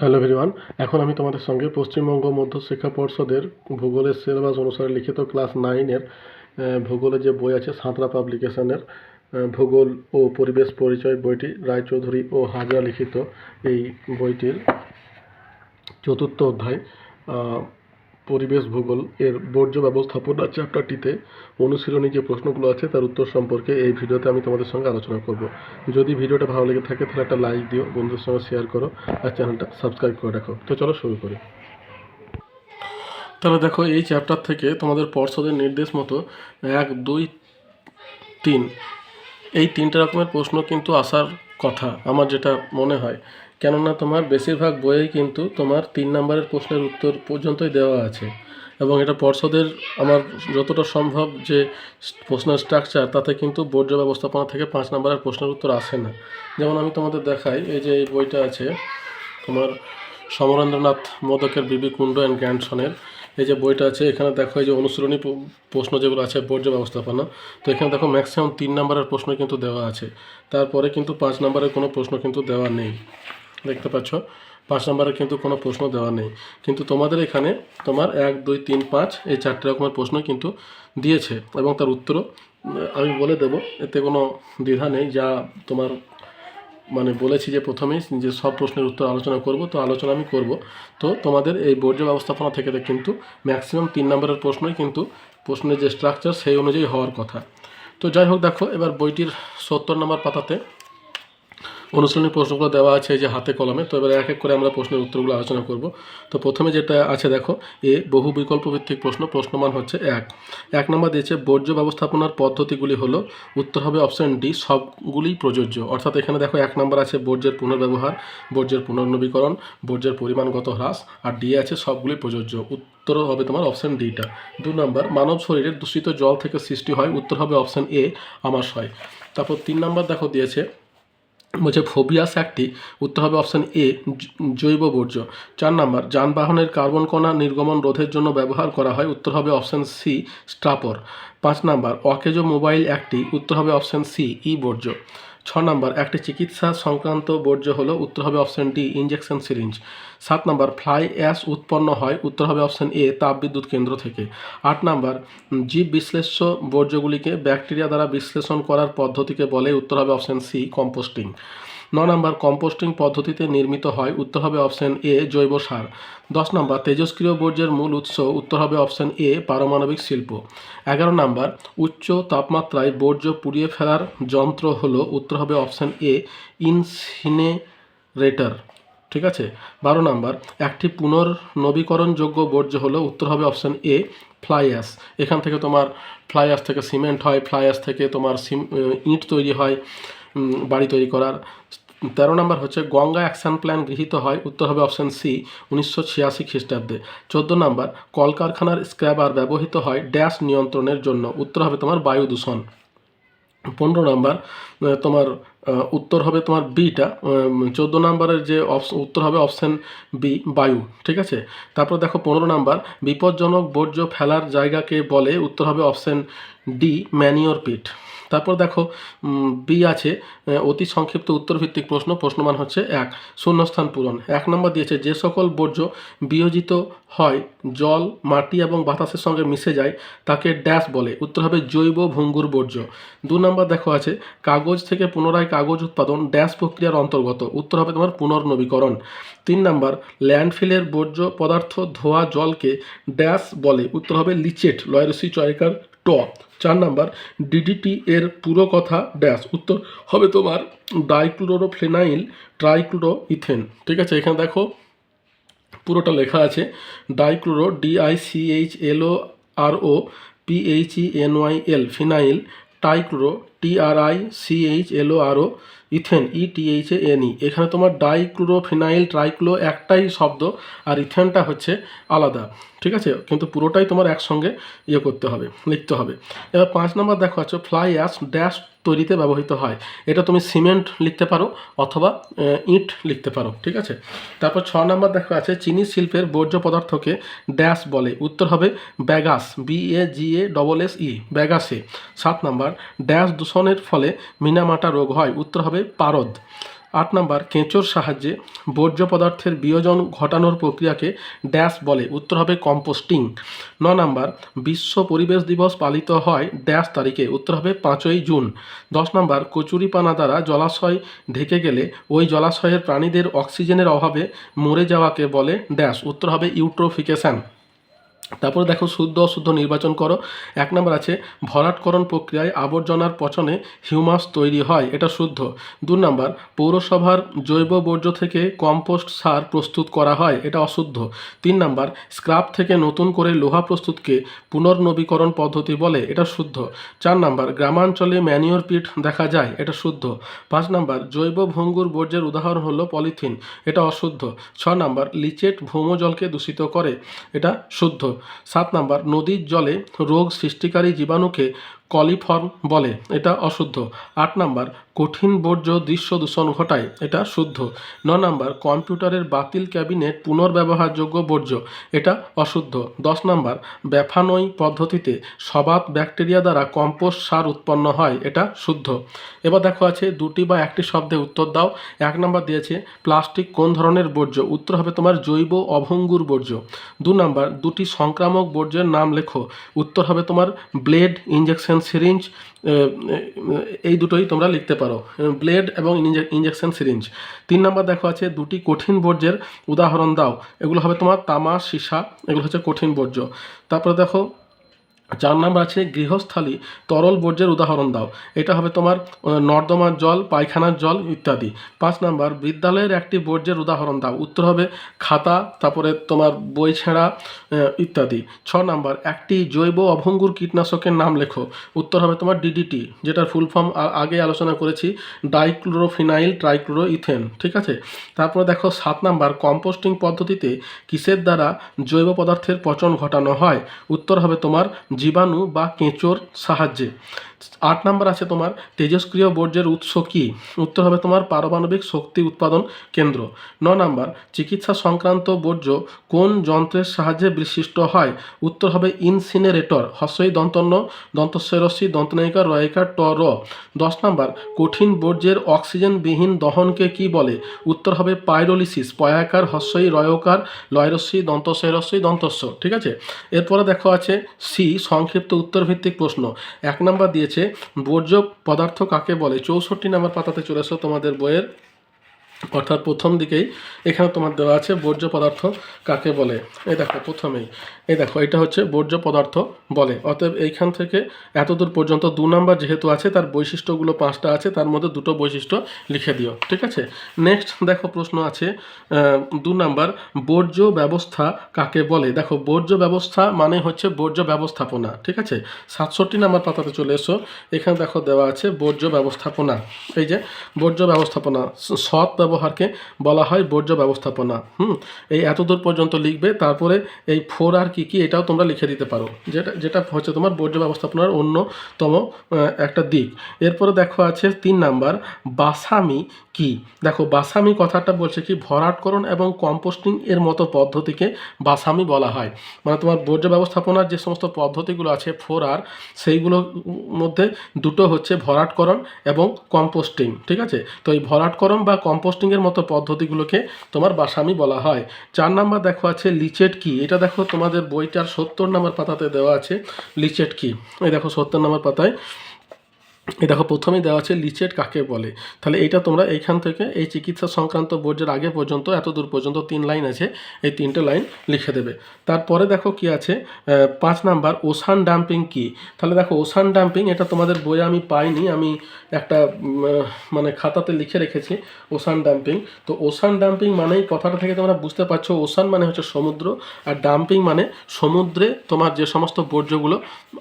Hello ভিরিওয়ান এখন আমি তোমাদের সঙ্গে পশ্চিমবঙ্গ মধ্য শিক্ষা পর্ষদের ভূগোলের সিলেবাস অনুসারে লিখিত ক্লাস নাইনের ভূগোলের যে বই আছে সাঁতরা পাবলিকেশনের ভূগোল ও পরিবেশ পরিচয় বইটি রায়চৌধুরী ও হাজরা লিখিত এই বইটির চতুর্থ অধ্যায়। পরিবেশ ভূগোল এর বর্জ্য ব্যবস্থাপনা চ্যাপ্টারটিতে অনুশীলনী যে প্রশ্নগুলো আছে তার উত্তর সম্পর্কে এই ভিডিওতে আমি তোমাদের সঙ্গে আলোচনা করব। যদি ভিডিওটা ভালো লেগে থাকে তাহলে একটা লাইক দিও, বন্ধুদের সঙ্গে শেয়ার করো আর চ্যানেলটা সাবস্ক্রাইব করে রাখো। তো চলো শুরু করি। তাহলে দেখো, এই চ্যাপ্টার থেকে তোমাদের পর্ষদের নির্দেশ মতো এক, দুই, তিন। এই তিনটে রকমের প্রশ্ন কিন্তু আসার কথা, আমার যেটা মনে হয়। কেননা তোমার বেশিরভাগ বইয়েই কিন্তু তোমার তিন নম্বরের প্রশ্নের উত্তর পর্যন্তই দেওয়া আছে। এবং এটা পর্ষদের আমার যতটা সম্ভব যে প্রশ্নের স্ট্রাকচার তাতে কিন্তু বর্জ্য ব্যবস্থাপনা থেকে পাঁচ নম্বরের প্রশ্নের উত্তর আসে না। যেমন আমি তোমাদের দেখাই, এই যে এই বইটা আছে, তোমার সমরেন্দ্রনাথ মোদকের বিবি কুণ্ড অ্যান্ড গ্র্যান্ডসনের এই যে বইটা আছে, এখানে দেখো এই যে অনুসরণী প্রশ্ন যেগুলো আছে, বর্জ্য ব্যবস্থাপনা। তো এখানে দেখো ম্যাক্সিমাম তিন নম্বরের প্রশ্ন কিন্তু দেওয়া আছে। তারপরে কিন্তু পাঁচ নম্বরের কোনো প্রশ্ন কিন্তু দেওয়া নেই। দেখতে পাচ্ছ? পাঁচ নম্বরে কিন্তু কোনো প্রশ্ন দেওয়া নেই। কিন্তু তোমাদের এখানে তোমার এক দুই তিন পাঁচ এই চারটে রকমের প্রশ্ন কিন্তু দিয়েছে এবং তার উত্তরও উম, আমি বলে দেবো এতে কোনো দ্বিধা নেই। যা তোমার মানে বলেছি যে প্রথমেই যে সব প্রশ্নের উত্তর আলোচনা করব তো আলোচনা আমি করব। তো তোমাদের এই বর্জ্য ব্যবস্থাপনা থেকে কিন্তু ম্যাক্সিমাম তিন নম্বরের প্রশ্নই কিন্তু প্রশ্নের যে স্ট্রাকচার সেই অনুযায়ী হওয়ার কথা। তো যাই হোক দেখো এবার বইটির সত্তর নম্বর পাতাতে অনুশীলনী প্রশ্নগুলো দেওয়া আছে যে হাতে কলমে। তো এবার এক এক করে আমরা প্রশ্নের উত্তরগুলো আলোচনা করব। তো প্রথমে যেটা আছে দেখো, এ বহু বিকল্প ভিত্তিক প্রশ্ন, প্রশ্নমান হচ্ছে এক। এক নম্বর দিয়েছে, বর্জ্য ব্যবস্থাপনার পদ্ধতিগুলি হলো, উত্তর হবে অপশন ডি সবগুলিই প্রযোজ্য। অর্থাৎ এখানে দেখো এক নম্বর আছে বর্জ্যের পুনর্ব্যবহার, বর্জ্যের পুনর্নবীকরণ, বর্জ্যের পরিমাণগত হ্রাস, আর ডি আছে সবগুলি প্রযোজ্য। উত্তর হবে তোমার অপশন ডিটা দু নম্বর, মানব শরীরের দূষিত জল থেকে সৃষ্টি হয়, উত্তর হবে অপশন এ আমাশয় তারপর তিন নম্বর দেখো দিয়েছে বলছে ফোবিয়াস একটি উত্তর হবে অপশান এ জৈব বর্জ্য। চার নাম্বার, যানবাহনের কার্বন কণা নির্গমন রোধের জন্য ব্যবহার করা হয়, উত্তর হবে অপশান সি, স্ট্রাপর। পাঁচ নাম্বার, অকেজ মোবাইল একটি উত্তর হবে অপশান সি ই বর্জ্য ছ নাম্বার, একটি চিকিৎসা সংক্রান্ত বর্জ্য হলো, উত্তর হবে অপশান ডি ইঞ্জেকশন সিরিঞ্জ। সাত নাম্বার, ফ্লাই অ্যাশ উৎপন্ন হয় উত্তর হবে অপশান এ, তাপবিদ্যুৎ কেন্দ্র থেকে। আট নাম্বার, জীব বিশ্লেষ্য বর্জ্যগুলিকে ব্যাকটেরিয়া দ্বারা বিশ্লেষণ করার পদ্ধতিকে বলে উত্তর হবে অপশান সি, কম্পোস্টিং। ন নম্বর, কম্পোস্টিং পদ্ধতিতে নির্মিত হয় উত্তর হবে অপশন এ, জৈব সার। দশ নম্বর, তেজস্ক্রিয় বর্জ্যের মূল উৎস উত্তর হবে অপশন এ, পারমাণবিক শিল্প। এগারো নম্বর, উচ্চ তাপমাত্রায় বর্জ্য পুড়িয়ে ফেলার যন্ত্র হলো উত্তর হবে অপশন এ, ইনসিনেরেটর। ঠিক আছে? বারো নাম্বার, একটি পুনর্নবীকরণযোগ্য বর্জ্য হলো, উত্তর হবে অপশন এ ফ্লাই অ্যাশ এখান থেকে তোমার ফ্লাই অ্যাশ থেকে সিমেন্ট হয় ফ্লাই থেকে তোমার সিম ইট তৈরি হয় বাড়ি তৈরি করার। তেরো নম্বর হচ্ছে, গঙ্গা অ্যাকশন প্ল্যান গৃহীত হয়, উত্তর হবে অপশন সি উনিশশো ছিয়াশি খ্রিস্টাব্দে। চোদ্দ নম্বর, কলকারখানার স্ক্র্যাবার ব্যবহৃত হয় ড্যাশ নিয়ন্ত্রণের জন্য। উত্তর হবে তোমার বায়ু দূষণ পনেরো নাম্বার তোমার উত্তর হবে তোমার বিটা চোদ্দ নাম্বারের যে উত্তর হবে অপশান বি বায়ু, ঠিক আছে? তারপর দেখো পনেরো নাম্বার, বিপজ্জনক বর্জ্য ফেলার জায়গাকে বলে উত্তর হবে অপশান ডি ম্যানিওর পিট তারপর দেখো বি আছে অতি সংক্ষিপ্ত উত্তরভিত্তিক প্রশ্ন, প্রশ্নমান হচ্ছে এক, শূন্যস্থান পূরণ। এক নম্বর দিয়েছে, যে সকল বর্জ্য বিয়োজিত হয়, জল, মাটি এবং বাতাসের সঙ্গে মিশে যায়, তাকে ড্যাশ বলে। উত্তর হবে জৈব ভঙ্গুর বর্জ্য। দু নম্বর দেখো আছে, কাগজ থেকে পুনরায় কাগজ উৎপাদন ড্যাশ প্রক্রিয়ার অন্তর্গত। উত্তর হবে তোমার পুনর্নবীকরণ। তিন নম্বর, ল্যান্ডফিলের বর্জ্য পদার্থ ধোয়া জলকে ড্যাশ বলে। উত্তর হবে লিচেট, লয়রসি চয়কার ট চার নাম্বার ডিডিটি এর পুরো কথা ড্যাশ। উত্তর হবে তোমার ডাইক্লোরোফ্লেনাইল ট্রাইক্লোরো ইথেন ঠিক আছে, এখানে দেখো পুরোটা লেখা আছে, dichloro D I C H L O R O P H E N Y L phenyl T R I C H L O R O ethane E T H N E এখানে তোমার dichloro phenyl ট্রাইক্লো একটাই শব্দ আর ইথেনটা হচ্ছে আলাদা। ঠিক আছে? কিন্তু পুরোটাই তোমার একসঙ্গে ইয়ে করতে হবে, লিখতে হবে। এবার পাঁচ নম্বর দেখো আছে ফ্লাই অ্যাশ ড্যাশ তৈরিতে ব্যবহৃত হয়। এটা তুমি সিমেন্ট লিখতে পারো অথবা ইট লিখতে পারো, ঠিক আছে? তারপর ছ নম্বর দেখো আছে, চিনি শিল্পের বর্জ্য পদার্থকে ড্যাশ বলে। উত্তর হবে bagasse B A G A double S E ব্যাগাসে। সাত নম্বর ড্যাশ দূষণের ফলে মিনামাটা রোগ হয়। উত্তর হবে পারদ। আট নাম্বার, কেঁচোর সাহায্যে বর্জ্য পদার্থের বিয়োজন ঘটানোর প্রক্রিয়াকে ড্যাশ বলে। উত্তর হবে কম্পোস্টিং। ন নাম্বার, বিশ্ব পরিবেশ দিবস পালিত হয় ড্যাশ তারিখে। উত্তর হবে পাঁচই জুন। দশ নাম্বার, কচুরিপানা দ্বারা জলাশয় ঢেকে গেলে ওই জলাশয়ের প্রাণীদের অক্সিজেনের অভাবে মরে যাওয়াকে বলে ড্যাশ। উত্তর হবে ইউট্রোফিকেশন। তারপরে দেখো শুদ্ধ অশুদ্ধ নির্বাচন করো। এক নম্বর আছে, ভরাটকরণ প্রক্রিয়ায় আবর্জনার পচনে হিউমাস তৈরি হয়, এটা শুদ্ধ। দু নম্বর, পৌরসভার জৈব বর্জ্য থেকে কম্পোস্ট সার প্রস্তুত করা হয়, এটা অশুদ্ধ। তিন নম্বর স্ক্রাপ থেকে নতুন করে লোহা প্রস্তুতকে পুনর্নবীকরণ পদ্ধতি বলে, এটা শুদ্ধ। চার নম্বর, গ্রামাঞ্চলে ম্যানিওর পিট দেখা যায়, এটা শুদ্ধ। পাঁচ নম্বর, জৈব ভঙ্গুর বর্জ্যের উদাহরণ হলো পলিথিন, এটা অশুদ্ধ। ছ নম্বর, লিচেট ভৌমজলকে দূষিত করে, এটা শুদ্ধ। সাত নাম্বার নদীর জলে রোগ সৃষ্টিকারী জীবাণুকে কলিফর্ম বলে, এটা অশুদ্ধ। আট নাম্বার, কঠিন বর্জ্য দৃশ্য দূষণ ঘটায়, এটা শুদ্ধ। ন নাম্বার, কম্পিউটারের বাতিল ক্যাবিনেট পুনর্ব্যবহারযোগ্য বর্জ্য, এটা অশুদ্ধ। দশ নাম্বার, ব্যাফানই পদ্ধতিতে সবাত ব্যাকটেরিয়া দ্বারা কম্পোস্ট সার উৎপন্ন হয়, এটা শুদ্ধ। এবার দেখো আছে দুটি বা একটি শব্দে উত্তর দাও। এক নাম্বার দিয়েছে, প্লাস্টিক কোন ধরনের বর্জ্য? উত্তর হবে তোমার জৈব অভঙ্গুর বর্জ্য। দু নাম্বার, দুটি সংক্রামক বর্জ্যের নাম লেখো। উত্তর হবে তোমার ব্লেড ইঞ্জেকশন সিরিঞ্জ এই দুটোই তোমরা লিখতে পারো। ব্লেড এবং ইঞ্জেকশন সিরিঞ্জ। তিন নাম্বার দেখো আছে, দুটি কঠিন বর্জ্যের উদাহরণ দাও। এগুলো হবে তোমার তামা, সীসা, এগুলো হচ্ছে কঠিন বর্জ্য। তারপরে দেখো চার নাম্বার আছে গৃহস্থালী তরল বর্জ্যের উদাহরণ দাও। এটা হবে তোমার নর্দমার জল, পায়খানার জল ইত্যাদি। পাঁচ নাম্বার, বিদ্যালয়ের একটি বর্জ্যের উদাহরণ দাও। উত্তর হবে খাতা, তারপরে তোমার বই ছেঁড়া ইত্যাদি। ছ নাম্বার, একটি জৈব অভঙ্গুর কীটনাশকের নাম লেখো। উত্তর হবে তোমার ডিডিটি যেটার ফুল ফর্ম আগে আলোচনা করেছি, ডাইক্লোরোফিনাইল ট্রাইক্লোরো ইথেন ঠিক আছে? তারপরে দেখো সাত নাম্বার, কম্পোস্টিং পদ্ধতিতে কিসের দ্বারা জৈব পদার্থের পচন ঘটানো হয়? উত্তর হবে তোমার জীবাণু বা কেঁচোর সাহায্যে। আট নাম্বার আছে তোমার, তেজস্ক্রিয় বর্জ্যের উৎস কী? উত্তর হবে তোমার পারমাণবিক শক্তি উৎপাদন কেন্দ্র। ন নাম্বার, চিকিৎসা সংক্রান্ত বর্জ্য কোন যন্ত্রের সাহায্যে বিশিষ্ট হয়? উত্তর হবে ইনসিনারেটর, হস্যই দন্তন্য দন্তস্বরস্বী দন্তনায়িকা, রয়িকা, ট, র। দশ নাম্বার, কঠিন বর্জ্যের অক্সিজেনবিহীন দহনকে কি বলে? উত্তর হবে পাইরোলিসিস, পয়াকার, হস্যই, রয়কার লয়রস্বী দন্তস্বরস্বী দন্তস্ব, ঠিক আছে? এরপরে দেখো আছে সি, সংক্ষিপ্ত উত্তর ভিত্তিক প্রশ্ন। এক নাম্বার দিয়েছে বর্জ্য পদার্থ কাকে বলে? চৌষট্টি নাম্বার পাতাতে চলে এসো তোমাদের বইয়ের। অর্থাৎ প্রথম দিকেই এখানে তোমার দেওয়া আছে বর্জ্য পদার্থ কাকে বলে? এ দেখো, প্রথমেই। এই দেখো, এটা হচ্ছে বর্জ্য পদার্থ বলে। অতএব এইখান থেকে এতদূর পর্যন্ত দু নাম্বার যেহেতু আছে, তার বৈশিষ্ট্যগুলো পাঁচটা আছে, তার মধ্যে দুটো বৈশিষ্ট্য লিখে দিও, ঠিক আছে? নেক্সট দেখো প্রশ্ন আছে দু নাম্বার, বর্জ্য ব্যবস্থা কাকে বলে? দেখো, বর্জ্য ব্যবস্থা মানে হচ্ছে বর্জ্য ব্যবস্থাপনা, ঠিক আছে? সাতষট্টি নাম্বার পাতাতে চলে এসো, এখানে দেখো দেওয়া আছে বর্জ্য ব্যবস্থাপনা। এই যে, বর্জ্য ব্যবস্থাপনা সৎ ব্যবহারকে বলা হয় বর্জ্য ব্যবস্থাপনা, হুম? এই এতদূর পর্যন্ত লিখবে, তারপরে এই ফোর আর কি কি এটাও তোমরা লিখে দিতে পারো। যেটা যেটা হচ্ছে তোমার বর্জ্য ব্যবস্থাপনার অন্যতম একটা দিক। এরপরে দেখো আছে তিন নাম্বার, বাসামি কি? দেখো, বাসামি কথাটা বলছে কি, ভরাটকরণ এবং কম্পোস্টিং এর মতো পদ্ধতিকে বাসামি বলা হয়। মানে তোমার বর্জ্য ব্যবস্থাপনার যে সমস্ত পদ্ধতিগুলো আছে, ফোর আর সেইগুলোর মধ্যে দুটো হচ্ছে ভরাটকরণ এবং কম্পোস্টিং, ঠিক আছে? তো এই ভরাটকরণ বা কম্পোস্টিংয়ের মতো পদ্ধতিগুলোকে তোমার বাসামি বলা হয়। চার নাম্বার দেখো আছে লিচেট কি? এটা দেখো তোমাদের বইটার সত্তর নাম্বার পাতাতে দেওয়া আছে লিচেট কি এই দেখো সত্তর নাম্বার পাতায় এই দেখো, প্রথমেই দেওয়া আছে লিচেট কাকে বলে। তাহলে এইটা তোমরা এইখান থেকে এই চিকিৎসা সংক্রান্ত বর্জ্যের আগে পর্যন্ত, এত দূর পর্যন্ত তিন লাইন আছে, এই তিনটে লাইন লিখে দেবে। তারপরে দেখো কি আছে পাঁচ নাম্বার, ওশান ডাম্পিং কি? তাহলে দেখো, ওশান ডাম্পিং, এটা তোমাদের বইয়ে আমি পাইনি, আমি একটা মানে খাতাতে লিখে রেখেছি, ওশান ডাম্পিং। তো ওশান ডাম্পিং মানেই কথাটা থেকে তোমরা বুঝতে পারছ, ওশান মানে হচ্ছে সমুদ্র, আর ডাম্পিং মানে সমুদ্রে তোমার যে সমস্ত বর্জ্যগুলো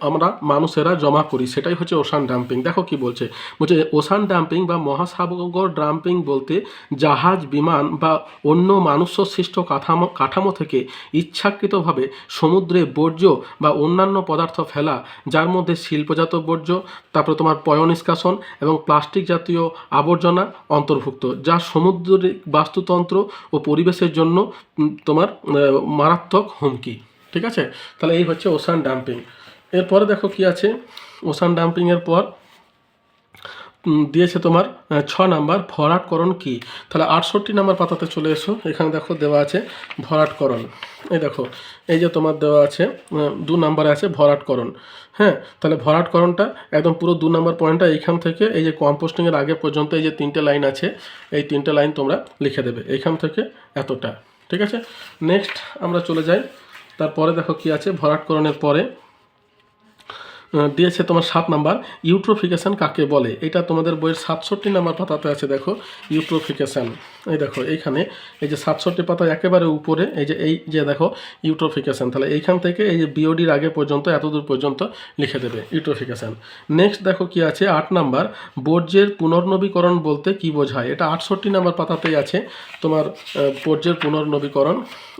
আমরা মানুষেরা জমা করি, সেটাই হচ্ছে ওশান ডাম্পিং। দেখো কি বলছে। বলছে ওশান ডাম্পিং বা মহাসাগর ডাম্পিং বলতে জাহাজ, বিমান বা অন্য মানুষ্য সৃষ্ট কাঠামো কাঠামো থেকে ইচ্ছাকৃতভাবে সমুদ্রে বর্জ্য বা অন্যান্য পদার্থ ফেলা, যার মধ্যে শিল্পজাত বর্জ্য, তারপরে তোমার পয় নিষ্কাশন এবং প্লাস্টিক জাতীয় আবর্জনা অন্তর্ভুক্ত, যা সমুদ্রের বাস্তুতন্ত্র ও পরিবেশের জন্য তোমার মারাত্মক হুমকি। ঠিক আছে? তাহলে এই হচ্ছে ওশান ডাম্পিং এরপরে দেখো কি আছে? ওশান ডাম্পিংয়ের পর দিয়েছে তোমার ছ নাম্বার, ভরাটকরণ কি? তাহলে আটষট্টি নাম্বার পাতাতে চলে এসো, এখানে দেখো দেওয়া আছে ভরাটকরণ। এই দেখো, এই যে তোমার দেওয়া আছে দু নাম্বারে আছে ভরাটকরণ। হ্যাঁ তাহলে ভরাটকরণটা একদম পুরো দু নাম্বার পয়েন্টটা এইখান থেকে, এই যে কম্পোস্টিংয়ের আগে পর্যন্ত এই যে তিনটে লাইন আছে, এই তিনটে লাইন তোমরা লিখে দেবে, এইখান থেকে এতটা। ঠিক আছে? নেক্সট আমরা চলে যাই, তারপরে দেখো কি আছে, ভরাটকরণের পরে দিয়েছে তোমার সাত নাম্বার। ইউট্রোফিকেশান কাকে বলে? এটা তোমাদের বইয়ের সাতষট্টি নাম্বার পাতাতে আছে, দেখো। ইউট্রোফিকেশন। এই দেখো, এইখানে এই যে সাতষট্টি পাতা একেবারে উপরে, এই যে এই যে দেখো, ইউট্রোফিকেশান, তাহলে এইখান থেকে এই যে বিওডির আগে পর্যন্ত, এতদূর পর্যন্ত লিখে দেবে, ইউট্রোফিকেশান। নেক্সট দেখো কি আছে, আট নাম্বার, বর্জ্যের পুনর্নবীকরণ বলতে কি বোঝায়? এটা আটষট্টি নাম্বার পাতাতেই আছে, তোমার বর্জ্যের পুনর্নবীকরণ।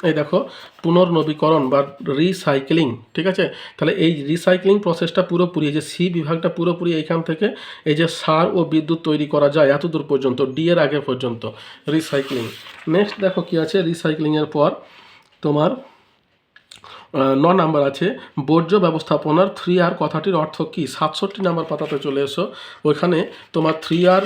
এই দেখো, পুনর্নবীকরণ বা রিসাইক্লিং ঠিক আছে? তাহলে এই রিসাইক্লিং প্রসেসটা পুরোপুরি, এই যে সি বিভাগটা পুরোপুরি এইখান থেকে এই যে সার ও বিদ্যুৎ তৈরি করা যায় এত দূর পর্যন্ত ডি এর আগে পর্যন্ত। রিসাইক্লিং নেক্সট দেখো কি আছে রিসাইক্লিংয়ের পর তোমার ন নাম্বার আছে, বর্জ্য ব্যবস্থাপনার থ্রি আর কথাটির অর্থ কি? সাতষট্টি নাম্বার পাতাতে চলে এসো। ওইখানে তোমার থ্রি আর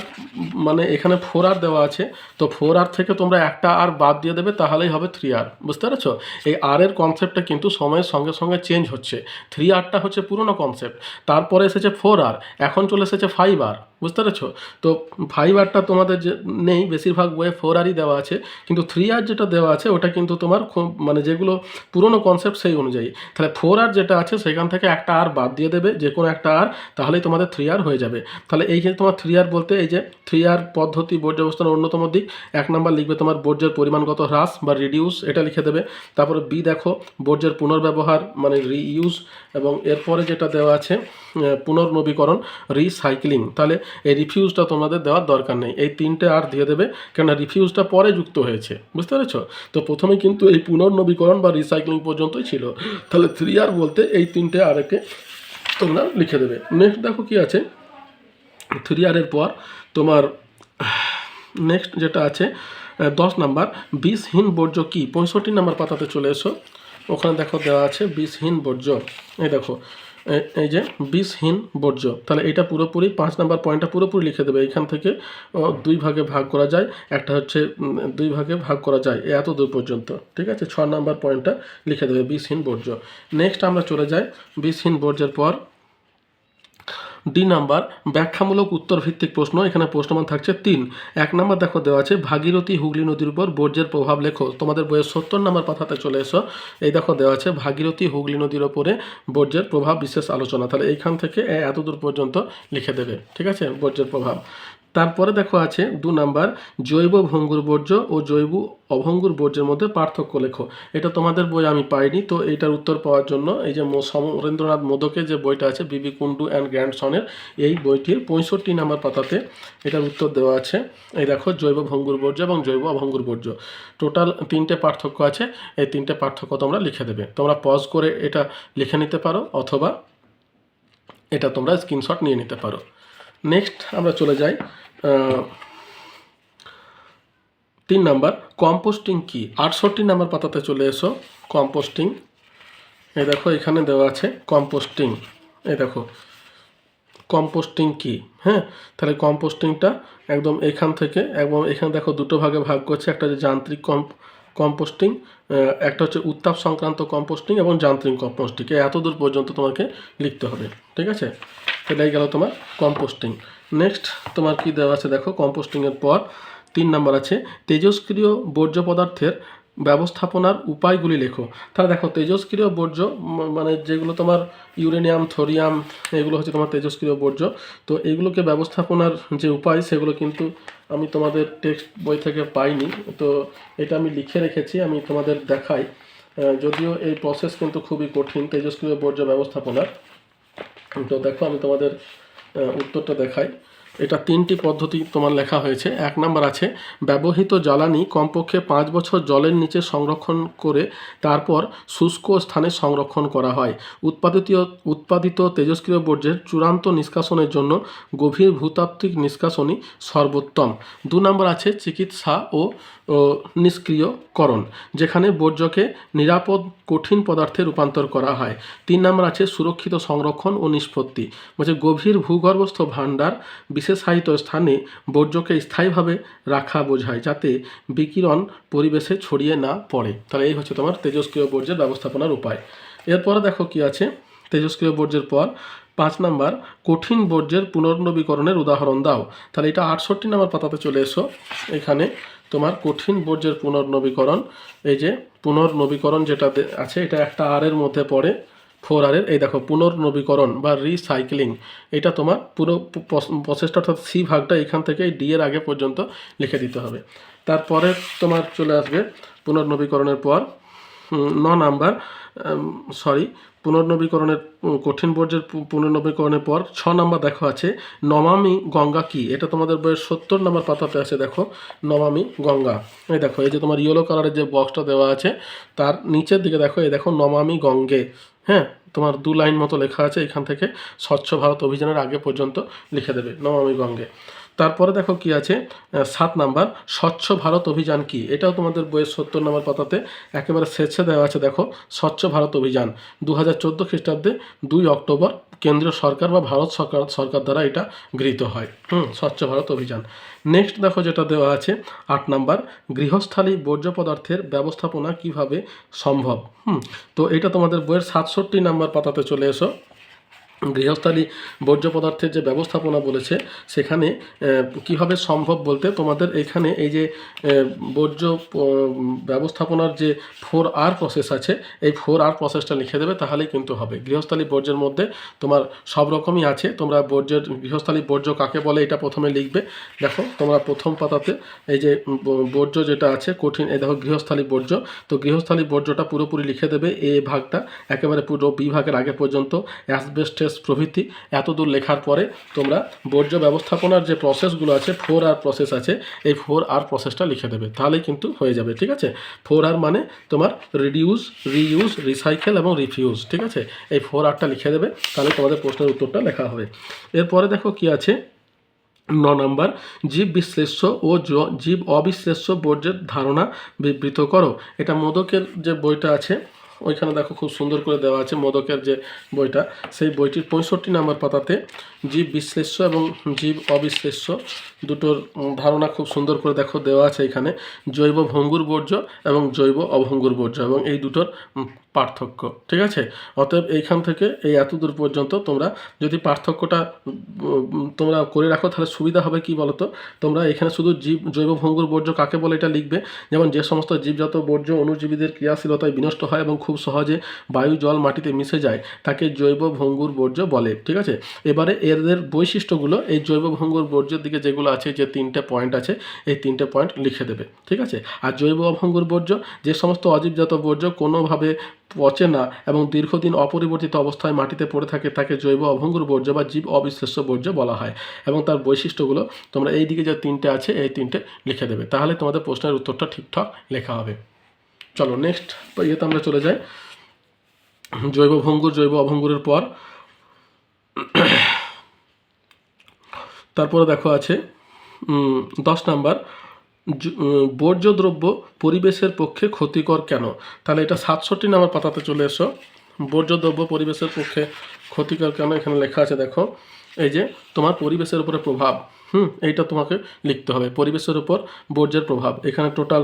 মানে এখানে ফোর আর দেওয়া আছে। তো ফোর আর থেকে তোমরা একটা আর বাদ দিয়ে দেবে, তাহলেই হবে থ্রি আর বুঝতে পেরেছ? এই আর এর কনসেপ্টটা কিন্তু সময়ের সঙ্গে সঙ্গে চেঞ্জ হচ্ছে। থ্রি আরটা হচ্ছে পুরনো কনসেপ্ট তারপরে এসেছে ফোর আর এখন চলে এসেছে ফাইভ আর বুঝতে পেরেছ? তো ফাইভ আরটা তোমাদের যে নেই, বেশিরভাগ বইয়ে ফোর আরই দেওয়া আছে। কিন্তু থ্রি আর যেটা দেওয়া আছে, ওটা কিন্তু তোমার মানে যেগুলো পুরনো কনসেপ্ট সেই অনুযায়ী। তাহলে ফোর আর যেটা আছে সেখান থেকে একটা আর বাদ দিয়ে দেবে, যে কোনো একটা আর, তাহলেই তোমাদের থ্রি আর হয়ে যাবে। তাহলে এই যে তোমার থ্রি আর বলতে, এই যে থ্রি আর পদ্ধতি বর্জ্য ব্যবস্থার অন্যতম দিক, এক নাম্বার লিখবে তোমার বর্জ্যের পরিমাণগত হ্রাস বা রিডিউস এটা লিখে দেবে। তারপরে বি দেখো, বর্জ্যের পুনর্ব্যবহার মানে রিইউজ এবং এরপরে যেটা দেওয়া আছে পুনর্নবীকরণ রিসাইক্লিং তাহলে এই রিফিউজটা তোমাদের দেওয়ার দরকার নেই। এই তিনটে আর দিয়ে দেবে, কেননা রিফিউজটা পরে যুক্ত হয়েছে। বুঝতে পেরেছ? তো প্রথমে কিন্তু এই পুনর্নবীকরণ বা রিসাইক্লিং পর্যন্তই ছিল। তাহলে থ্রি আর বলতে এই তিনটে আরেকে তোমরা লিখে দেবে। নেক্সট দেখো কি আছে। থ্রি আরের পর তোমার নেক্সট যেটা আছে দশ নাম্বার, বিষহীন বর্জ্য কি? পঁয়ষট্টি নাম্বার পাতাতে চলে এসো। ওখানে দেখো দেওয়া আছে, বিষহীন বর্জ্য। এই দেখো এই যে বিষহীন বর্জ্য, তাহলে এটা পুরোপুরি পাঁচ নাম্বার পয়েন্টটা পুরোপুরি লিখে দেবে। এখান থেকে দুই ভাগে ভাগ করা যায়, একটা হচ্ছে দুই ভাগে ভাগ করা যায় এত দূর পর্যন্ত, ঠিক আছে? ছ নাম্বার পয়েন্টটা লিখে দেবে, বিষহীন বর্জ্য। নেক্সট আমরা চলে যাই, বিষহীন বর্জ্যের পর ডি নাম্বার, ব্যাখ্যামূলক উত্তর ভিত্তিক প্রশ্ন, এখানে প্রশ্নমান থাকছে তিন। এক নাম্বার দেখো দেওয়া আছে, ভাগীরথী হুগলি নদীর উপর বর্জ্যের প্রভাব লেখো। তোমাদের বইয়ের সত্তর নাম্বার পাথাতে চলে এসো। এই দেখো দেওয়া আছে, ভাগীরথী হুগলি নদীর ওপরে বর্জ্যের প্রভাব বিশেষ আলোচনা। তাহলে এইখান থেকে এতদূর পর্যন্ত লিখে দেবে। ঠিক আছে? বর্জ্যের প্রভাব। তারপরে দেখো আছে দু নাম্বার, জৈব ভঙ্গুর বর্জ্য ও জৈব অভঙ্গুর বর্জ্যের মধ্যে পার্থক্য লেখো। এটা তোমাদের বই আমি পাইনি, তো এইটার উত্তর পাওয়ার জন্য এই যে সমরেন্দ্রনাথ মোদকের যে বইটা আছে বিবি কুন্ডু অ্যান্ড গ্র্যান্ডসনের, এই বইটির পঁয়ষট্টি নাম্বার পাতাতে এটার উত্তর দেওয়া আছে। এই দেখো, জৈব ভঙ্গুর বর্জ্য এবং জৈব অভঙ্গুর বর্জ্য। টোটাল তিনটে পার্থক্য আছে, এই তিনটে পার্থক্য তোমরা লিখে দেবে। তোমরা পজ করে এটা লিখে নিতে পারো, অথবা এটা তোমরা স্ক্রিনশট নিয়ে নিতে পারো। নেক্সট আমরা চলে যাই তিন নাম্বার কম্পোস্টিং কি? আটষট্টি নাম্বার পাতাতে চলে এসো কম্পোস্টিং এই দেখো, এখানে দেওয়া আছে কম্পোস্টিং এই দেখো কম্পোস্টিং কি? হ্যাঁ তাহলে কম্পোস্টিংটা একদম এখান থেকে, এবং এখানে দেখো দুটো ভাগে ভাগ করছে, একটা যে যান্ত্রিক কম্প কম্পোস্টিং একটা হচ্ছে উত্তাপ সংক্রান্ত কম্পোস্টিং এবং যান্ত্রিক কম্পোস্টিং এত দূর পর্যন্ত তোমাকে লিখতে হবে, ঠিক আছে? এটাই গেল তোমার কম্পোস্টিং নেক্সট তোমার কি দেওয়া আছে দেখো কম্পোস্টিংয়ের পর তিন নাম্বার আছে, তেজস্ক্রিয় বর্জ্য পদার্থের ব্যবস্থাপনার উপায়গুলি লেখো। তাহলে দেখো, তেজস্ক্রিয় বর্জ্য মানে যেগুলো তোমার ইউরেনিয়াম, থোরিয়াম, এগুলো হচ্ছে তোমার তেজস্ক্রিয় বর্জ্য, তো এগুলোকে ব্যবস্থাপনার যে উপায়, সেগুলো কিন্তু আমি তোমাদের টেক্সট বই থেকে পাইনি, তো এটা আমি লিখে রেখেছি, আমি তোমাদের দেখাই। যদিও এই প্রসেস কিন্তু খুবই কঠিন, তেজস্ক্রিয় বর্জ্য ব্যবস্থাপনার। তো দেখো, আমি তোমাদের উত্তরটা দেখাই। এটা তিনটি পদ্ধতি তোমার লেখা হয়েছে। এক নাম্বার আছে, ব্যবহৃত জ্বালানি কমপক্ষে পাঁচ বছর জলের নিচে সংরক্ষণ করে তারপর শুষ্ক স্থানে সংরক্ষণ করা হয়। উৎপাদিত উৎপাদিত তেজস্ক্রিয় বর্জ্যের চূড়ান্ত নিষ্কাশনের জন্য গভীর ভূতাত্ত্বিক নিষ্কাশনই সর্বোত্তম। দু নম্বর আছে, চিকিৎসা ও নিষ্ক্রিয়করণ, যেখানে বর্জ্যকে নিরাপদ, কঠিন পদার্থে রূপান্তর করা হয়। তিন নম্বর আছে, সুরক্ষিত সংরক্ষণ ও নিষ্পত্তি, বলছে গভীর ভূগর্ভস্থ ভাণ্ডার বিশেষায়িত স্থানে বর্জ্যকে স্থায়ীভাবে রাখা বোঝায়, যাতে বিকিরণ পরিবেশে ছড়িয়ে না পড়ে। তাহলে এই হচ্ছে তোমার তেজস্ক্রিয় বর্জ্যের ব্যবস্থাপনার উপায়। এরপরে দেখো কি আছে। তেজস্ক্রিয় বর্জ্যের পর পাঁচ নাম্বার, কঠিন বর্জ্যের পুনর্নবীকরণের উদাহরণ দাও। তাহলে এটা আটষট্টি নাম্বার পাতাতে চলে এসো। এখানে তোমার কঠিন বর্জ্যের পুনর্নবীকরণ, এই যে পুনর্নবীকরণ যেটা আছে, এটা একটা আরের মধ্যে পড়ে। ফোর আরের এই দেখো, পুনর্নবীকরণ বা রিসাইক্লিং, এটা তোমার পুরো প্রসেসটা অর্থাৎ সি ভাগটা এখান থেকে ডি এর আগে পর্যন্ত লিখে দিতে হবে। তারপরে তোমার চলে আসবে পুনর্নবীকরণের পর ন নাম্বার সরি পুনর্নবীকরণের কঠিন বর্জ্যের পুনর্নবীকরণের পর ছ নাম্বার দেখো আছে, নমামি গঙ্গা কি? এটা তোমাদের বইয়ের সত্তর নাম্বার পাতাতে আছে, দেখো, নমামি গঙ্গা। এই দেখো, এই যে তোমার ইয়েলো কালারের যে বক্সটা দেওয়া আছে, তার নিচের দিকে দেখো, এই দেখো, নমামি গঙ্গে। হ্যাঁ তোমার দু লাইন মতো লেখা আছে এখান থেকে স্বচ্ছ ভারত অভিযানের আগে পর্যন্ত লিখে দেবে। নমামি গঙ্গে। তারপরে দেখো কি আছে? সাত নাম্বার, স্বচ্ছ ভারত অভিযান কি? এটাও তোমাদের বইয়ের সত্তর নম্বর পাতাতে একেবারে শেষে দেওয়া আছে, দেখো। স্বচ্ছ ভারত অভিযান দু হাজার চোদ্দ খ্রিস্টাব্দে দুই অক্টোবর কেন্দ্রীয় সরকার বা ভারত সরকার সরকার দ্বারা এটা গৃহীত হয়। হুম, স্বচ্ছ ভারত অভিযান। নেক্সট দেখো যেটা দেওয়া আছে, আট নাম্বার, গৃহস্থালী বর্জ্য পদার্থের ব্যবস্থাপনা কীভাবে সম্ভব? হুম, তো এটা তোমাদের বইয়ের সাতষট্টি নাম্বার পাতাতে চলে এসো। গৃহস্থালী বর্জ্য পদার্থের যে ব্যবস্থাপনা বলেছে, সেখানে কীভাবে সম্ভব বলতে তোমাদের এখানে এই যে বর্জ্য ব্যবস্থাপনার যে ফোর আর প্রসেস আছে, এই ফোর আর প্রসেসটা লিখে দেবে, তাহলেই কিন্তু হবে। গৃহস্থালী বর্জ্যের মধ্যে তোমার সব রকমই আছে, তোমরা বর্জ্যের, গৃহস্থালী বর্জ্য কাকে বলে এটা প্রথমে লিখবে। দেখো, তোমরা প্রথম পাতাতে এই যে বর্জ্য যেটা আছে, কঠিন, এই দেখো গৃহস্থালী বর্জ্য, তো গৃহস্থালী বর্জ্যটা পুরোপুরি লিখে দেবে, এ ভাগটা, একেবারে পুরো বি ভাগের আগে পর্যন্ত অ্যাসবেস্টেস প্রভৃতি এত দূর লেখার পরে তোমরা বর্জ্য ব্যবস্থাপনার যে প্রসেসগুলো আছে ফোর আর প্রসেস আছে, এই ফোর আর প্রসেসটা লিখে দেবে। তাহলেই কিন্তু হয়ে যাবে, ঠিক আছে? ফোর আর মানে তোমার রিডিউস রিইউজ রিসাইকেল এবং রিফিউজ ঠিক আছে? এই ফোর আরটা লিখে দেবে, তাহলে তোমাদের প্রশ্নের উত্তরটা লেখা হবে। এরপরে দেখো কি আছে? ন নম্বর, জীব বিশ্লেষ্য ও জীব অবিশ্লেষ্য বর্জ্যের ধারণা বিবৃত করো। এটা মোদকের যে বইটা আছে ওইখানে দেখো খুব সুন্দর করে দেওয়া আছে মোদকের যে বইটা। সেই বইটির পঁয়ষট্টি নম্বর পাতাতে জীব বিশ্লেষ্য এবং জীব অবিশ্লেষ্য দুটোর ধারণা খুব সুন্দর করে দেখো দেওয়া আছে এখানে। জৈব ভঙ্গুর বর্জ্য এবং জৈব অভঙ্গুর বর্জ্য এবং এই দুটোর পার্থক্য, ঠিক আছে? অতএব এইখান থেকে এই এত দূর পর্যন্ত তোমরা যদি পার্থক্যটা তোমরা করে রাখো, তাহলে সুবিধা হবে কি বলতো? তোমরা এখানে শুধু জীব, জৈব ভঙ্গুর বর্জ্য কাকে বলে এটা লিখবে? যেমন যে সমস্ত জীবজাত বর্জ্য অণুজীবীদের ক্রিয়াশীলতায় বিনষ্ট হয় এবং খুব সহজে বায়ু, জল মাটিতে মিশে যায়, তাকে জৈব ভঙ্গুর বর্জ্য বলে, ঠিক আছে? এবারে এদের বৈশিষ্ট্যগুলো, এই জৈব ভঙ্গুর বর্জ্যের দিকে যেগুলো আছে, যে তিনটে পয়েন্ট আছে, এই তিনটে পয়েন্ট লিখে দেবে, ঠিক আছে? আর জৈব অভঙ্গুর বর্জ্য, যে সমস্ত অজীবজাত বর্জ্য কোনোভাবে পচে না এবং দীর্ঘদিন অপরিবর্তিত অবস্থায় মাটিতে পড়ে থাকে, তাকে জৈব অভঙ্গুর বর্জ্য বা জীব অবিশ্লেষ্য বর্জ্য বলা হয় এবং তার বৈশিষ্ট্যগুলো তোমরা এই দিকে যে তিনটে আছে, এই তিনটে লিখে দেবে। তাহলে তোমাদের প্রশ্নের উত্তরটা ঠিকঠাক লেখা হবে। চলো নেক্সট ইয়েতে আমরা চলে যাই। জৈব ভঙ্গুর, জৈব অভঙ্গুরের পর। তারপরে দেখো আছে দশ নাম্বার। বর্জ্য দ্রব্য পরিবেশের পক্ষে ক্ষতিকর কেন? তাহলে এটা সাতষট্টি নাম্বার পাতাতে চলে এসো। বর্জ্য দ্রব্য পরিবেশের পক্ষে ক্ষতিকর কেন? এখানে লেখা আছে, দেখো, এই যে তোমার পরিবেশের উপরে প্রভাব। হুম, এইটা তোমাকে লিখতে হবে। পরিবেশের উপর বর্জ্যের প্রভাব। এখানে টোটাল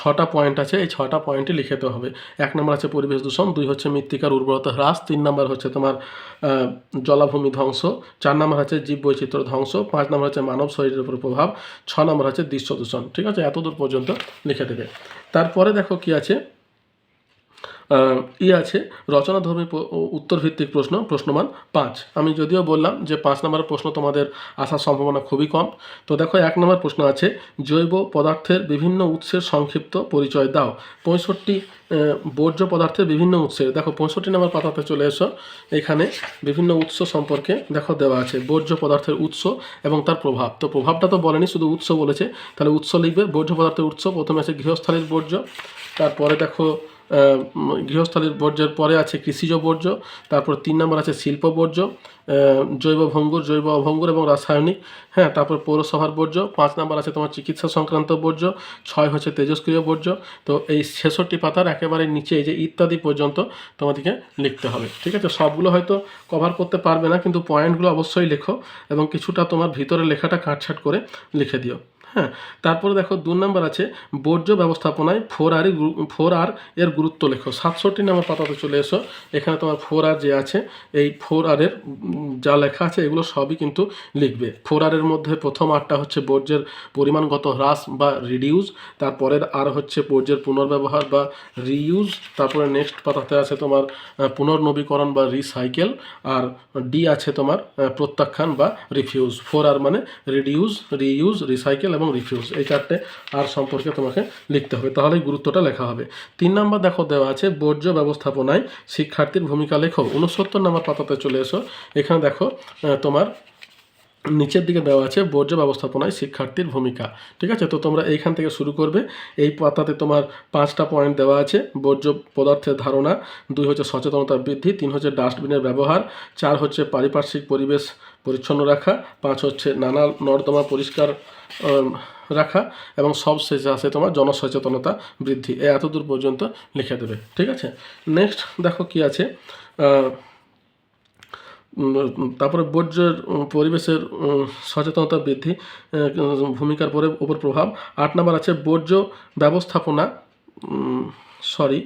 ছটা পয়েন্ট আছে, এই ছটা পয়েন্টে লিখতে হবে। এক নম্বর আছে পরিবেশ দূষণ, দুই হচ্ছে মৃত্তিকার উর্বরতা হ্রাস, তিন নম্বর হচ্ছে তোমার জলাভূমি ধ্বংস, চার নম্বর হচ্ছে জীব বৈচিত্র্য ধ্বংস, পাঁচ নম্বর হচ্ছে মানব শরীরের উপর প্রভাব, ছ নম্বর হচ্ছে দৃশ্য দূষণ। ঠিক আছে? এতদূর পর্যন্ত লিখে দেবে। তারপরে দেখো কি আছে? ই আছে রচনাধর্মী প- ও উত্তরভিত্তিক প্রশ্ন, প্রশ্নমান পাঁচ। আমি যদিও বললাম যে পাঁচ নম্বরের প্রশ্ন তোমাদের আসার সম্ভাবনা খুবই কম। তো দেখো, এক নম্বর প্রশ্ন আছে, জৈব পদার্থের বিভিন্ন উৎসের সংক্ষিপ্ত পরিচয় দাও। পঁয়ষট্টি বর্জ্য পদার্থের বিভিন্ন উৎসের দেখো, পঁয়ষট্টি নম্বর পাতাতে চলে এসো। এখানে বিভিন্ন উৎস সম্পর্কে দেখো দেওয়া আছে, বর্জ্য পদার্থের উৎস এবং তার প্রভাব। তো প্রভাবটা তো বলেনি, শুধু উৎস বলেছে। তাহলে উৎস লিখবে, বর্জ্য পদার্থের উৎস, প্রথমে আছে গৃহস্থালীর বর্জ্য, তারপরে দেখো গৃহস্থালির বর্জ্যের পরে আছে কৃষিজ বর্জ্য, তারপর তিন নম্বর আছে শিল্প বর্জ্য জৈব ভঙ্গুর, জৈব অভঙ্গুর এবং রাসায়নিক হ্যাঁ তারপর পৌরসভার বর্জ্য, পাঁচ নম্বর আছে তোমার চিকিৎসা সংক্রান্ত বর্জ্য, ছয় হচ্ছে তেজস্ক্রিয় বর্জ্য, তো এই ছেষট্টি পাতার একেবারে নিচে যে ইত্যাদি পর্যন্ত তোমাদেরকে লিখতে হবে, ঠিক আছে? সবগুলো হয়তো কভার করতে পারবে না, কিন্তু পয়েন্টগুলো অবশ্যই লেখো এবং কিছুটা তোমার ভিতরে লেখাটা কাটছাট করে লিখে দিও। হ্যাঁ তারপরে দেখো দু নম্বর আছে, বর্জ্য ব্যবস্থাপনায় ফোর আর ফোর আর এর গুরুত্ব লেখো। সাতষট্টি নম্বর পাতাতে চলে এসো, এখানে তোমার ফোর আর যে আছে, এই ফোর আর এর যা লেখা আছে, এগুলো সবই কিন্তু লিখবে। ফোর আর এর মধ্যে প্রথম আরটা হচ্ছে বর্জ্যের পরিমাণগত হ্রাস বা রিডিউস তারপরের আর হচ্ছে বর্জ্যের পুনর্ব্যবহার বা রিইউজ তারপরে নেক্সট পাতাতে আছে তোমার পুনর্নবীকরণ বা রিসাইকেল আর ডি আছে তোমার প্রত্যাখ্যান বা রিফিউজ ফোর আর মানে রিডিউস রিইউজ রিসাইকেল এবং রিফিউজ এই চারটে আর সম্পর্কে তোমাকে লিখতে হবে। তাহলেই গুরুত্বটা লেখা হবে। তিন নাম্বার দেখো, দেওয়া আছে, বর্জ্য ব্যবস্থাপনায় শিক্ষার্থীর ভূমিকা লেখো। উনসত্তর নাম্বার পাতাতে চলে এসো। এখানে দেখো তোমার নিচের দিকে দেওয়া আছে, বর্জ্য ব্যবস্থাপনায় শিক্ষার্থীর ভূমিকা। ঠিক আছে? তো তোমরা এইখান থেকে শুরু করবে। এই পাতাতে তোমার পাঁচটা পয়েন্ট দেওয়া আছে, বর্জ্য পদার্থের ধারণা, দুই হচ্ছে সচেতনতা বৃদ্ধি, তিন হচ্ছে ডাস্টবিনের ব্যবহার, চার হচ্ছে পারিপার্শ্বিক পরিবেশ পরিচ্ছন্ন রাখা, পাঁচ হচ্ছে নানা নর্দমা পরিষ্কার রাখা এবং সব শেষে আছে তোমার জনসচেতনতা বৃদ্ধি। এ এতদূর পর্যন্ত লিখে দেবে। ঠিক আছে? নেক্সট দেখো কি আছে। তারপরে বর্জ্যের পরিবেশের সচেতনতা বৃদ্ধি ভূমিকার পরে উপর প্রভাব। আট নম্বর আছে বর্জ্য ব্যবস্থাপনা সরি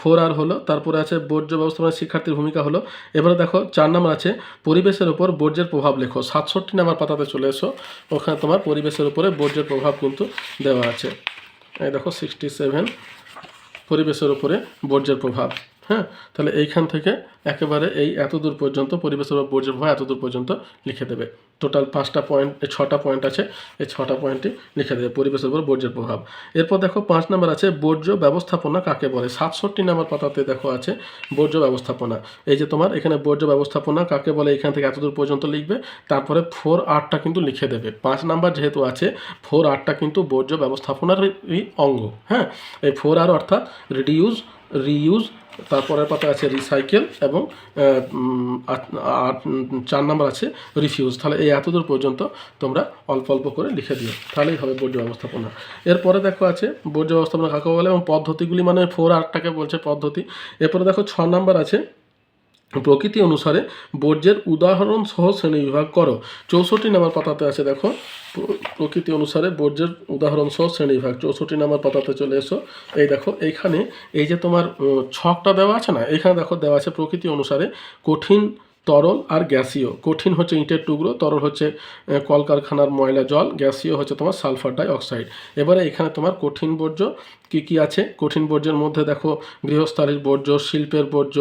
ফোর আর হলো, তারপরে আছে বর্জ্য ব্যবস্থাপনা শিক্ষার্থীর ভূমিকা হলো। এবারে দেখো, চার নম্বর আছে, পরিবেশের উপর বর্জ্যের প্রভাব লেখো। সাতষট্টি নাম্বার পাতাতে চলে এসো, ওখানে তোমার পরিবেশের উপরে বর্জ্যের প্রভাব কিন্তু দেওয়া আছে। এই দেখো সিক্সটি সেভেন পরিবেশের উপরে বর্জ্যের প্রভাব হ্যাঁ? তাহলে এইখান থেকে একেবারে এই এত দূর পর্যন্ত পরিবেশের উপর বর্জ্যের প্রভাব এত দূর পর্যন্ত লিখে দেবে। টোটাল পাঁচটা পয়েন্ট ছটা পয়েন্ট আছে এই ছটা পয়েন্টই লিখে দেবে, পরিবেশের উপর বর্জ্যের প্রভাব। এরপর দেখো পাঁচ নাম্বার আছে, বর্জ্য ব্যবস্থাপনা কাকে বলে? সাতষট্টি নাম্বার পাতাতে দেখো আছে, বর্জ্য ব্যবস্থাপনা। এই যে তোমার, এখানে বর্জ্য ব্যবস্থাপনা কাকে বলে? এখান থেকে এতদূর পর্যন্ত লিখবে, তারপরে ফোর আটটা কিন্তু লিখে দেবে। পাঁচ নাম্বার যেহেতু আছে ফোর আটটা কিন্তু বর্জ্য ব্যবস্থাপনারই অঙ্গ হ্যাঁ? এই ফোর আর অর্থাৎ রিডিউজ রিইউজ তারপরের পাতা আছে রিসাইকেল এবং চার নাম্বার আছে রিফিউজ তাহলে এই এতদূর পর্যন্ত তোমরা অল্প অল্প করে লিখে দিও, তাহলেই হবে বর্জ্য ব্যবস্থাপনা। এরপরে দেখো আছে বর্জ্য ব্যবস্থাপনা কাকে বলে এবং পদ্ধতিগুলি মানে ফোর আটটাকে বলছে পদ্ধতি। এরপরে দেখো ছ নাম্বার আছে, প্রকৃতি অনুসারে বর্জ্যের উদাহরণ সহ শ্রেণি বিভাগ করো। চৌষট্টি নাম্বার পাতাতে আছে, দেখো প্রকৃতি অনুসারে বর্জ্যের উদাহরণ সহ শ্রেণি বিভাগ। চৌষট্টি নাম্বার পাতাতে চলে এসো। এই দেখো, এইখানে এই যে তোমার ছকটা দেওয়া আছে না এখানে দেখো দেওয়া আছে প্রকৃতি অনুসারে কঠিন তরল আর গ্যাসীয়। কঠিন হচ্ছে ইটের টুকরো, তরল হচ্ছে কলকারখানার ময়লা জল, গ্যাসীয় হচ্ছে তোমার সালফার ডাইঅক্সাইড। এবারে এখানে তোমার কঠিন বর্জ্য কী কী আছে? কঠিন বর্জ্যের মধ্যে দেখো গৃহস্থালির বর্জ্য, শিল্পের বর্জ্য,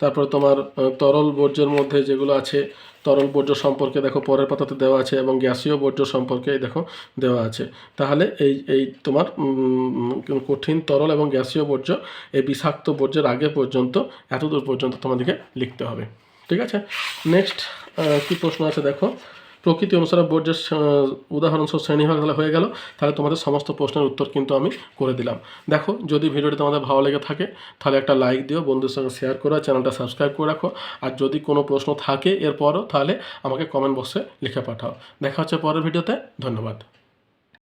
তারপরে তোমার তরল বর্জ্যের মধ্যে যেগুলো আছে, তরল বর্জ্য সম্পর্কে দেখো পরের পাতাতে দেওয়া আছে এবং গ্যাসীয় বর্জ্য সম্পর্কে দেখো দেওয়া আছে। তাহলে এই এই তোমার কঠিন তরল এবং গ্যাসীয় বর্জ্য, এই বিষাক্ত বর্জ্যের আগে পর্যন্ত, এতদূর পর্যন্ত তোমাদেরকে লিখতে হবে। ঠিক আছে? নেক্সট কি প্রশ্ন আছে দেখো? প্রকৃতি অনুসারে বর্জ্যের আহ, উদাহরণ সহ শ্রেণীভাগ তাহলে হয়ে গেল। তাহলে তোমাদের সমস্ত প্রশ্নের উত্তর কিন্তু আমি করে দিলাম। দেখো যদি ভিডিওটি তোমাদের ভালো লেগে থাকে তাহলে একটা লাইক দিও বন্ধুদের সঙ্গে শেয়ার করো চ্যানেলটা সাবস্ক্রাইব করে রাখো। আর যদি কোনো প্রশ্ন থাকে এরপরও তাহলে আমাকে কমেন্ট বক্সে লিখে পাঠাও। দেখা হচ্ছে পরের ভিডিওতে। ধন্যবাদ।